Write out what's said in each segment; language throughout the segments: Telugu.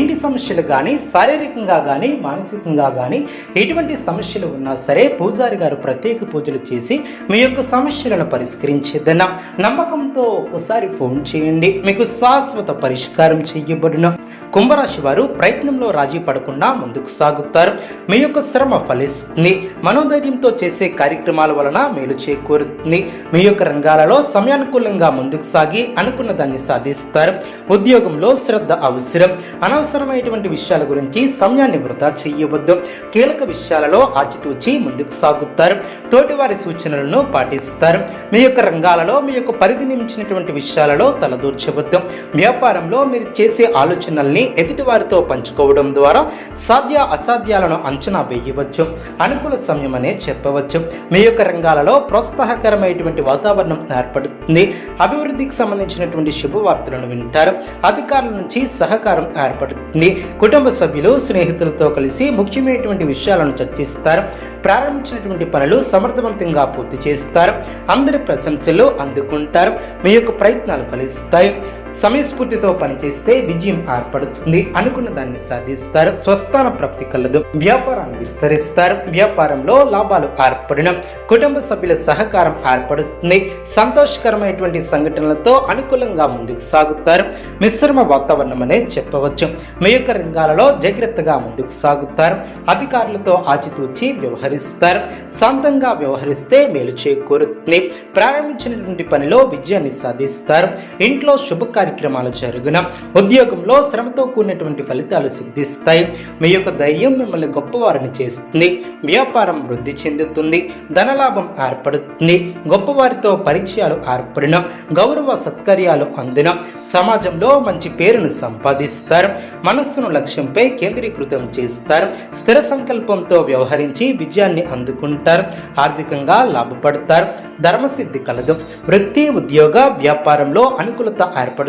తిండి సమస్యలు కానీ శారీరకంగా కానీ మానసికంగా కానీ ఎటువంటి సమస్యలు ఉన్నా సరే పూజారి గారు ప్రత్యేక పూజలు చేసి మీ యొక్క సమస్యలను పరిష్కరించేదన్న నమ్మకంతో ఒకసారి ఫోన్ చేయండి. మీకు శాశ్వత పరిష్కారం చేయబడిన. కుంభరాశి వారు ప్రయత్నంలో రాజీ పడకుండా ముందుకు సాగుతారు. మీ యొక్క శ్రమ ఫలిస్తుంది. మనోధైర్యంతో చేసే కార్యక్రమాల వలన మేలు చేకూరుతుంది. మీ యొక్క రంగాలలో సమయానుకూలంగా ముందుకు సాగి అనుకున్న దాన్ని సాధిస్తారు. ఉద్యోగంలో శ్రద్ధ అవసరం. అనవసరమైనటువంటి విషయాల గురించి సమయాన్ని వృధా చేయవద్దు. కీలక విషయాలలో ఆచితూచి ముందుకు సాగుతారు. తోటివారి సూచనలను పాటిస్తారు. మీ యొక్క రంగాలలో మీ యొక్క పరిధిని మించినటువంటి విషయాలలో తలదూర్చవద్దు. వ్యాపారంలో మీరు చేసే ఆలోచనల్ని ఎదుటివారితో పంచుకోవడం ద్వారా సాధ్య అసాధ్యాలను అంచనా వేయవచ్చు. అనుకూల సమయం అనే చెప్పవచ్చు. మీ యొక్క రంగాలలో ప్రోత్సాహకరమైనటువంటి వాతావరణం ఏర్పడుతుంది. అభివృద్ధికి సంబంధించినటువంటి శుభవార్తలను వింటారు. అధికారుల నుంచి సహకారం ఏర్పడుతుంది. కుటుంబ సభ్యులు స్నేహితులతో కలిసి ముఖ్యమైనటువంటి విషయాలను చర్చిస్తారు. ప్రారంభించినటువంటి పనులు సమర్థవంతంగా పూర్తి చేస్తారు. అందరి ప్రశంసలు అందుకుంటారు. మీ యొక్క ప్రయత్నాలు ఫలిస్తాయి. సమయస్ఫూర్తితో పనిచేస్తే విజయం ఏర్పడుతుంది అనుకున్న దాన్ని సాధిస్తారు. స్వస్థాన ప్రాప్తి కలదు. వ్యాపారాన్ని విస్తరిస్తారు. వ్యాపారంలో లాభాలు ఏర్పడడం కుటుంబ సభ్యుల సహకారం ఏర్పడుతుంది. సంతోషకరమైనటువంటి సంఘటనలతో అనుకూలంగా ముందుకు సాగుతారు. మిశ్రమ వాతావరణం అనే చెప్పవచ్చు. మీ యొక్క రంగాలలో జాగ్రత్తగా ముందుకు సాగుతారు. అధికారులతో ఆచితూచి వ్యవహరిస్తారు. శాంతంగా వ్యవహరిస్తే మేలు చేకూరుతుంది. ప్రారంభించినటువంటి పనిలో విజయాన్ని సాధిస్తారు. ఇంట్లో శుభకార్య కార్యక్రమాలు జరుగున ఉద్యోగంలో శ్రమతో కూడినటువంటి ఫలితాలు సిద్ధిస్తాయి. మీ యొక్క ధైర్యం మిమ్మల్ని గొప్పవారిని చేస్తుంది. వ్యాపారం వృద్ధి చెందుతుంది. ధనలాభం ఏర్పడుతుంది. గొప్పవారితో పరిచయాలు ఏర్పడిన గౌరవ సత్కార్యాలు అందిన సమాజంలో మంచి పేరును సంపాదిస్తారు. మనస్సును లక్ష్యంపై కేంద్రీకృతం చేస్తారు. స్థిర సంకల్పంతో వ్యవహరించి విజయాన్ని అందుకుంటారు. ఆర్థికంగా లాభపడతారు. ధర్మసిద్ధి కలదు. వృత్తి ఉద్యోగ వ్యాపారంలో అనుకూలత ఏర్పడుతుంది.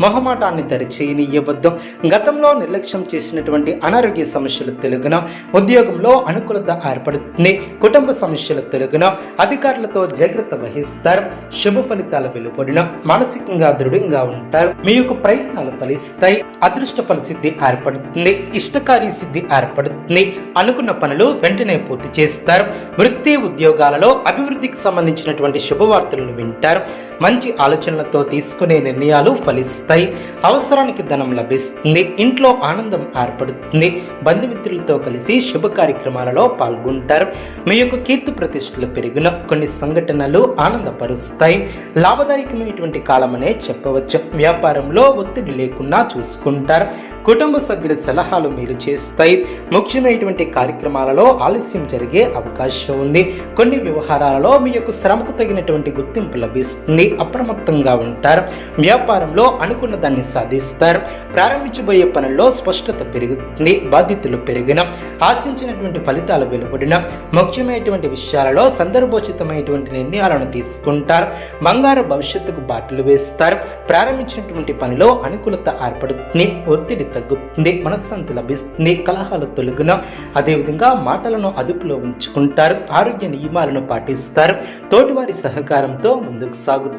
మొహమాటాన్ని దరిచేయనివ్వద్దు గతంలో నిర్లక్ష్యం చేసినటువంటి అనారోగ్య సమస్యలు తెలుగున ఉద్యోగంలో అనుకూలత ఏర్పడుతుంది. కుటుంబ సమస్యలు తెలుగున అధికారులతో జాగ్రత్త వహిస్తారు. శుభ ఫలితాలు వెలువడిన మానసికంగా దృఢంగా ఉంటారు. మీ యొక్క ప్రయత్నాలు ఫలిస్తాయి. అదృష్ట ఫలసిద్ధి ఏర్పడుతుంది. ఇష్టకారి సిద్ధి ఏర్పడుతుంది. అనుకున్న పనులు వెంటనే పూర్తి చేస్తారు. వృత్తి ఉద్యోగాలలో అభివృద్ధికి సంబంధించినటువంటి శుభవార్తలను వింటారు. మంచి ఆలోచనలతో తీసుకునే నిర్ణయాలు ఫలిస్తాయి. అవసరానికి ధనం లభిస్తుంది. ఇంట్లో ఆనందం ఏర్పడుతుంది. బంధుమిత్రులతో కలిసి శుభ కార్యక్రమాలలో పాల్గొంటారు. మీ యొక్క కీర్తి ప్రతిష్టలు పెరిగిన కొన్ని సంఘటనలు ఆనందపరుస్తాయి. లాభదాయకమైనటువంటి కాలమనే చెప్పవచ్చు. వ్యాపారంలో ఒత్తిడి లేకుండా చూసుకుంటారు. కుటుంబ సభ్యుల సలహాలు మీరు చేస్తాయి. ముఖ్యమైనటువంటి కార్యక్రమాలలో ఆలస్యం జరిగే అవకాశం ఉంది. కొన్ని వ్యవహారాలలో మీ యొక్క శ్రమకు తగినటువంటి గుర్తింపు లభిస్తుంది. అప్రమత్తంగా ఉంటారు. వ్యాపారంలో అనుకున్న దాన్ని సాధిస్తారు. ప్రారంభించబోయే పనుల్లో స్పష్టత పెరుగుతుంది బాధ్యతలు పెరిగిన ఆశించినటువంటి ఫలితాలు వెలువడిన ముఖ్యమైనటువంటి విషయాలలో సందర్భోచితమైనటువంటి నిర్ణయాలను తీసుకుంటారు. బంగారు భవిష్యత్తుకు బాటలు వేస్తారు. ప్రారంభించినటువంటి పనిలో అనుకూలత ఏర్పడుతుంది ఒత్తిడి తగ్గుతుంది మనశ్శాంతి లభిస్తుంది కలహాలు తొలగిన అదేవిధంగా మాటలను అదుపులో ఉంచుకుంటారు ఆరోగ్య నియమాలను పాటిస్తారు తోటివారి సహకారంతో ముందుకు సాగుతారు.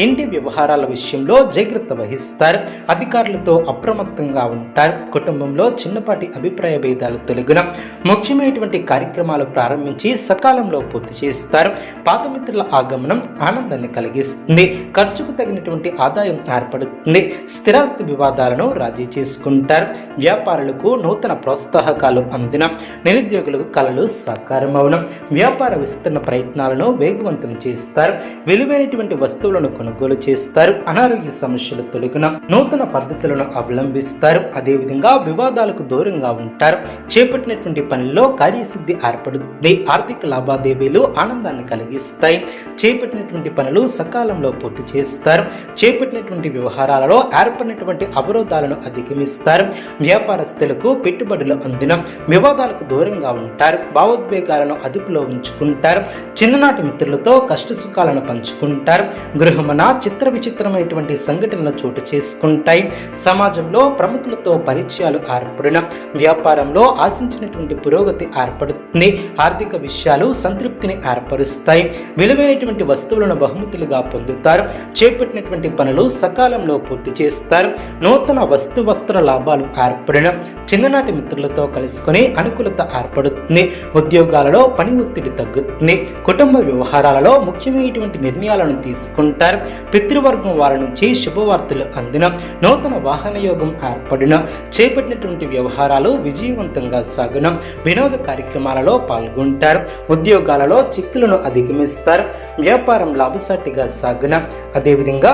ఇంటి వ్యవహారాల విషయంలో జాగ్రత్త వహిస్తారు. అధికారులతో అప్రమత్తంగా ఉంటారు. కుటుంబంలో చిన్నపాటి అభిప్రాయ భేదాలు తొలగిన ముఖ్యమైనటువంటి కార్యక్రమాలు ప్రారంభించి సకాలంలో పూర్తి చేస్తారు. పాత మిత్రుల ఆగమనం ఆనందాన్ని కలిగిస్తుంది. ఖర్చుకు తగినటువంటి ఆదాయం ఏర్పడుతుంది. స్థిరాస్తి వివాదాలను రాజీ చేసుకుంటారు. వ్యాపారులకు నూతన ప్రోత్సాహకాలు అందిన నిరుద్యోగులకు కళలు సాకారం అవడం వ్యాపార విస్తరణ ప్రయత్నాలను వేగవంతం చేస్తారు. విలువైనటువంటి వస్తు వస్తువులను కొనుగోలు చేస్తారు. అనారోగ్య సమస్యలు తొలగిన నూతన పద్ధతులను అవలంబిస్తారు. అదేవిధంగా వివాదాలకు దూరంగా ఉంటారు. చేపట్టినటువంటి పనిలో కార్యసిద్ధి ఏర్పడుతుంది. ఆర్థిక లావాదేవీలు ఆనందాన్ని కలిగిస్తాయి. చేపట్టినటువంటి పనులు సకాలంలో పూర్తి చేస్తారు. చేపట్టినటువంటి వ్యవహారాలలో ఏర్పడినటువంటి అవరోధాలను అధిగమిస్తారు. వ్యాపారస్తులకు పెట్టుబడులు అందిన వివాదాలకు దూరంగా ఉంటారు. భావోద్వేగాలను అదుపులో ఉంచుకుంటారు. చిన్ననాటి మిత్రులతో కష్ట సుఖాలను పంచుకుంటారు. గృహమున చిత్ర విచిత్రమైనటువంటి సంఘటనలు చోటు చేసుకుంటాయి. సమాజంలో ప్రముఖులతో పరిచయాలు ఏర్పడిన వ్యాపారంలో ఆశించినటువంటి పురోగతి ఏర్పడుతుంది. ఆర్థిక విషయాలు సంతృప్తిని ఏర్పరుస్తాయి. విలువైనటువంటి వస్తువులను బహుమతులుగా పొందుతారు. చేపట్టినటువంటి పనులు సకాలంలో పూర్తి చేస్తారు. నూతన వస్తు వస్త్ర లాభాలు ఏర్పడిన చిన్ననాటి మిత్రులతో కలుసుకొని అనుకూలత ఏర్పడుతుంది. ఉద్యోగాలలో పని ఒత్తిడి తగ్గుతుంది. కుటుంబ వ్యవహారాలలో ముఖ్యమైనటువంటి నిర్ణయాలను తీసుకు తీసుకుంటారు పితృవర్గం వారి నుంచి శుభవార్తలు అందిన నూతన వాహన యోగం ఏర్పడిన చేపట్టినటువంటి వ్యవహారాలు విజయవంతంగా సాగున వినోద కార్యక్రమాలలో పాల్గొంటారు. ఉద్యోగాలలో చిక్కులను అధిగమిస్తారు. వ్యాపారం లాభసాటిగా సాగున అదేవిధంగా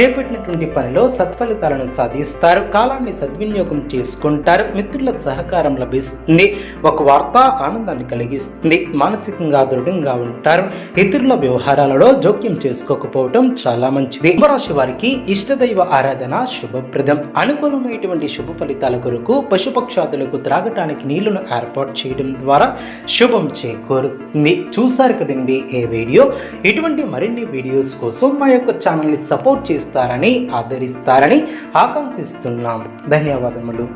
చేపట్టినటువంటి పనిలో సత్ఫలితాలను సాధిస్తారు. కాలాన్ని సద్వినియోగం చేసుకుంటారు. మిత్రుల సహకారం లభిస్తుంది. ఒక వార్త ఆనందాన్ని కలిగిస్తుంది. మానసికంగా దృఢంగా ఉంటారు. ఇతరుల వ్యవహారాలలో జోక్యం చేసుకోకపోవటం చాలా మంచిది. కుంభరాశి వారికి ఇష్టదైవ ఆరాధన శుభప్రదం. అనుకూలమైనటువంటి శుభ ఫలితాల కొరకు పశుపక్షాదులకు త్రాగటానికి నీళ్ళను ఏర్పాటు చేయడం ద్వారా శుభం చేకూరుతుంది. చూసారు కదండి ఏ వీడియో? ఇటువంటి మరిన్ని వీడియోస్ కోసం మా యొక్క ఛానల్ని సపోర్ట్ చేస్తారని ఆదరిస్తారని ఆకాంక్షిస్తున్నాం. ధన్యవాదములు.